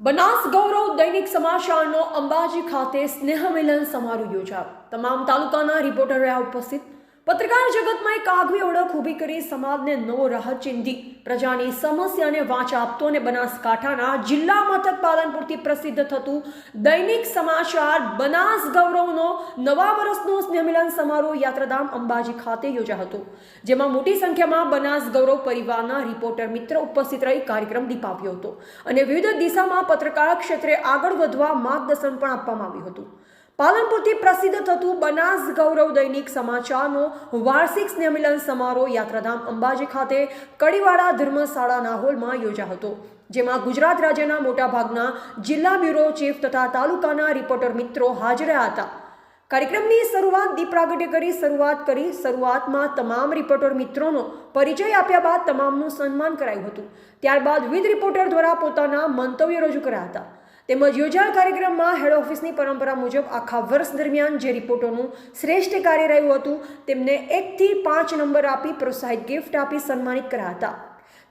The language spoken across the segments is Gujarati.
બનાસ ગૌરવ દૈનિક સમાચારનો અંબાજી ખાતે સ્નેહમિલન સમારોહ યોજાયો. તમામ તાલુકાના રિપોર્ટર રહ્યા ઉપસ્થિત પત્રકાર જગતમાં એક આગવી ઓળખ ઊભી કરી સમાજને નવો રાહ ચિંધી. પ્રજાની સમસ્યાને વાંચ આપતો અને બનાસકાંઠાના જિલ્લા મથક પાલનપુરથી પ્રસિદ્ધ થતું દૈનિક સમાચાર બનાસ ગૌરવનો નવા વર્ષનો સ્નેહમિલન સમારોહ યાત્રાધામ અંબાજી ખાતે યોજાયો હતો જેમાં મોટી સંખ્યામાં બનાસ ગૌરવ પરિવારના રિપોર્ટર મિત્ર ઉપસ્થિત રહી કાર્યક્રમ દીપાવ્યો હતો અને વિવિધ દિશામાં પત્રકાર ક્ષેત્રે આગળ વધવા માર્ગદર્શન પણ આપવામાં આવ્યું હતું. પાલનપુરથી પ્રસિદ્ધ થતું બનાસ ગૌરવ દૈનિક સમાચારનો વાર્ષિક સ્નેહમિલન સમારોહ યાત્રાધામ અંબાજી ખાતે કડીવાડા ધર્મશાળાના હોલમાં યોજાયો હતો, જેમાં ગુજરાત રાજ્યના મોટાભાગના જિલ્લા બ્યુરો ચીફ તથા તાલુકાના રિપોર્ટર મિત્રો હાજર હતા. કાર્યક્રમની શરૂઆત દીપ કરી શરૂઆત કરી શરૂઆતમાં તમામ રિપોર્ટર મિત્રોનો પરિચય આપ્યા બાદ તમામનું સન્માન કરાયું હતું. ત્યારબાદ વિવિધ રિપોર્ટર દ્વારા પોતાના મંતવ્યો રજૂ કર્યા હતા. તેમજ યોજાયેલ કાર્યક્રમમાં હેડ ઓફિસની પરંપરા મુજબ આખા વર્ષ દરમિયાન જે રિપોર્ટોનું શ્રેષ્ઠ કાર્ય રહ્યું હતું, તેમને એકથી પાંચ નંબર આપી પ્રોત્સાહિત ગિફ્ટ આપી સન્માનિત કર્યા હતા.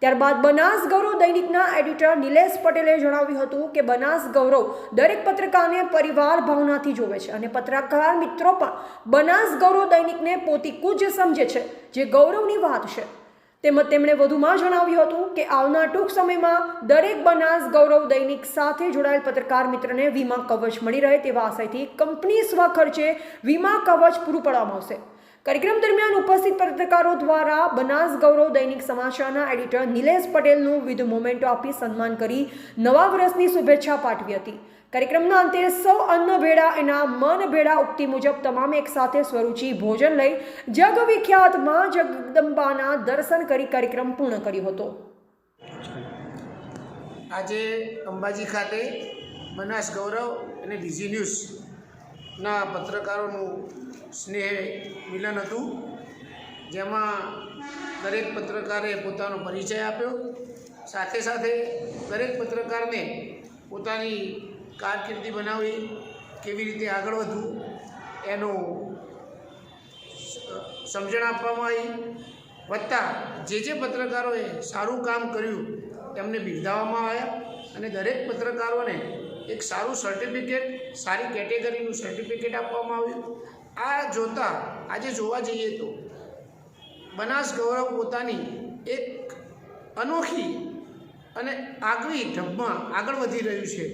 ત્યારબાદ બનાસ ગૌરવ દૈનિકના એડિટર નિલેશ પટેલે જણાવ્યું હતું કે બનાસ ગૌરવ દરેક પત્રકારને પરિવાર ભાવનાથી જોવે છે અને પત્રકાર મિત્રો પણ બનાસ ગૌરવ દૈનિકને પોતી કુજ સમજે છે, જે ગૌરવની વાત છે. તેમજ તેમણે વધુમાં જણાવ્યું હતું કે આવનાર ટૂંક સમયમાં દરેક બનાસ ગૌરવ દૈનિક સાથે જોડાયેલ પત્રકાર મિત્રને વીમા કવચ મળી રહે તેવા આશયથી કંપની સ્વખર્ચે વીમા કવચ પૂરું પાડવામાં આવશે. કાર્યક્રમ દરમિયાન ઉપસ્થિત પત્રકારો દ્વારા બનાસ ગૌરવ દૈનિક સમાચારના એડિટર નિલેશ પટેલનું વિધ મોમેન્ટો આપી સન્માન કરી નવા વર્ષની શુભેચ્છા પાઠવી હતી. કાર્યક્રમના અંતે સૌ અન્ન ભેળા એના મન ભેળા ઉક્તિ મુજબ તમામ એક સાથે સ્વરૂચિ ભોજન લઈ જગવિખ્યાતમાં જગદંબાના દર્શન કરી કાર્યક્રમ પૂર્ણ કર્યો હતો. આજે અંબાજી ખાતે બનાસ ગૌરવ અને ડીજી ન્યૂઝના પત્રકારોનું સ્નેહ મિલન હતું, જેમાં દરેક પત્રકારે પોતાનો પરિચય આપ્યો. સાથે સાથે દરેક પત્રકારને પોતાની કારકિર્દી બનાવી, કેવી રીતે આગળ વધવું, એનું સમજણ આપવામાં આવી, વત્તા જે જે પત્રકારોએ સારું કામ કર્યું એમને બિરદાવવામાં આવ્યા. અને દરેક પત્રકારોને એક સારું સર્ટિફિકેટ સારી કેટેગરીનું સર્ટિફિકેટ આપવામાં આવ્યું. આ જોતાં આજે જોવા જઈએ તો બનાસ ગૌરવ પોતાની એક અનોખી અને આગવી ઢબમાં આગળ વધી રહ્યું છે.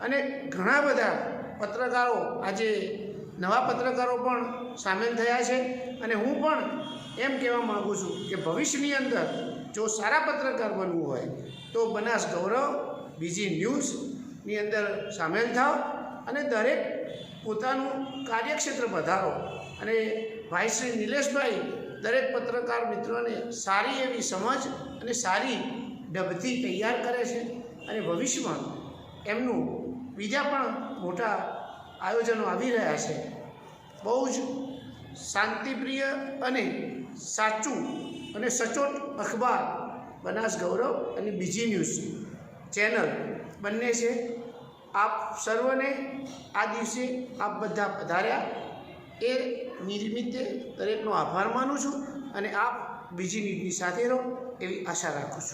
અને ઘણા બધા પત્રકારો આજે નવા પત્રકારો પણ સામેલ થયા છે અને હું પણ એમ કહેવા માગું છું કે ભવિષ્યની અંદર જો સારા પત્રકાર બનવું હોય તો બનાસ ગૌરવ બીજી ન્યૂઝની અંદર સામેલ થાવ. અને દરેક પોતાનું કાર્યક્ષેત્ર વધારો. અને ભાઈ શ્રી નિલેશભાઈ દરેક પત્રકાર મિત્રોને સારી એવી સમજ અને સારી ડબથી તૈયાર કરે છે અને ભવિષ્યમાં એમનું બીજા પણ મોટા આયોજનો આવી રહ્યા છે. બહુ જ શાંતિપ્રિય અને સાચું અને સચોટ અખબાર બનાસ ગૌરવ અને બીજી ન્યૂઝ ચેનલ બંને છે. આપ સર્વને આ દિવસે આપ બધા પધાર્યા. એ નિમિત્તે દરેકનો આભાર માનું છું અને આપ બીજી ન્યૂઝની સાથે રહો એવી આશા રાખું છું.